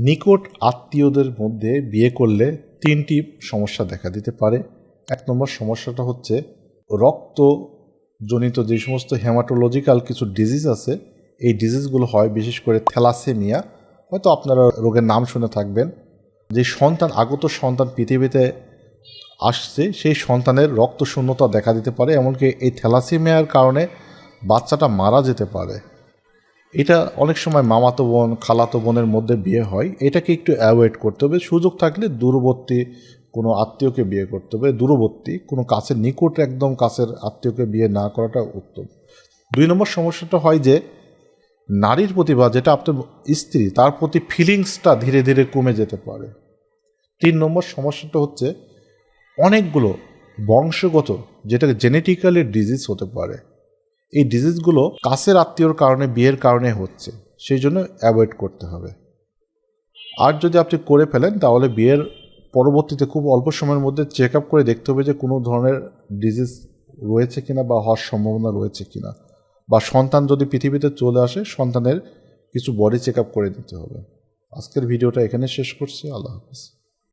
নিকট আত্মীয়দের মধ্যে বিয়ে করলে তিনটি সমস্যা দেখা দিতে পারে। এক নম্বর সমস্যাটা হচ্ছে রক্তজনিত যে সমস্ত হেমাটোলজিক্যাল কিছু ডিজিজ আছে, এই ডিজিজগুলো হয় বিশেষ করে থ্যালাসেমিয়া। হয়তো আপনারা রোগের নাম শুনে থাকবেন। যে সন্তান, আগত সন্তান পৃথিবীতে আসছে, সেই সন্তানের রক্ত শূন্যতা দেখা দিতে পারে। এমনকি এই থ্যালাসেমিয়ার কারণে বাচ্চাটা মারা যেতে পারে। এটা অনেক সময় মামাতো বোন, খালাতো বোনের মধ্যে বিয়ে হয়। এটাকে একটু অ্যাভয়েড করতে হবে। সুযোগ থাকলে দূরবর্তী কোনো আত্মীয়কে বিয়ে করতে হবে। দূরবর্তী কোনো কাছের নিকট একদম কাছের আত্মীয়কে বিয়ে না করাটা উত্তম। দুই নম্বর সমস্যাটা হয় যে, নারীর প্রতি বা যেটা আপনার স্ত্রী, তার প্রতি ফিলিংসটা ধীরে ধীরে কমে যেতে পারে। তিন নম্বর সমস্যাটা হচ্ছে, অনেকগুলো বংশগত, যেটাকে জেনেটিক্যালি ডিজিজ হতে পারে। এই ডিজিজগুলো কাছের আত্মীয়র কারণে, বিয়ের কারণে হচ্ছে। সেই জন্য অ্যাভয়েড করতে হবে। আর যদি আপনি করে ফেলেন, তাহলে বিয়ের পরবর্তীতে খুব অল্প সময়ের মধ্যে চেক আপ করে দেখতে হবে যে কোনো ধরনের ডিজিজ রয়েছে কিনা বা হওয়ার সম্ভাবনা রয়েছে কিনা। বা সন্তান যদি পৃথিবীতে চলে আসে, সন্তানের কিছু বডি চেক আপ করে দিতে হবে। আজকের ভিডিওটা এখানে শেষ করছি। আল্লাহ হাফিজ।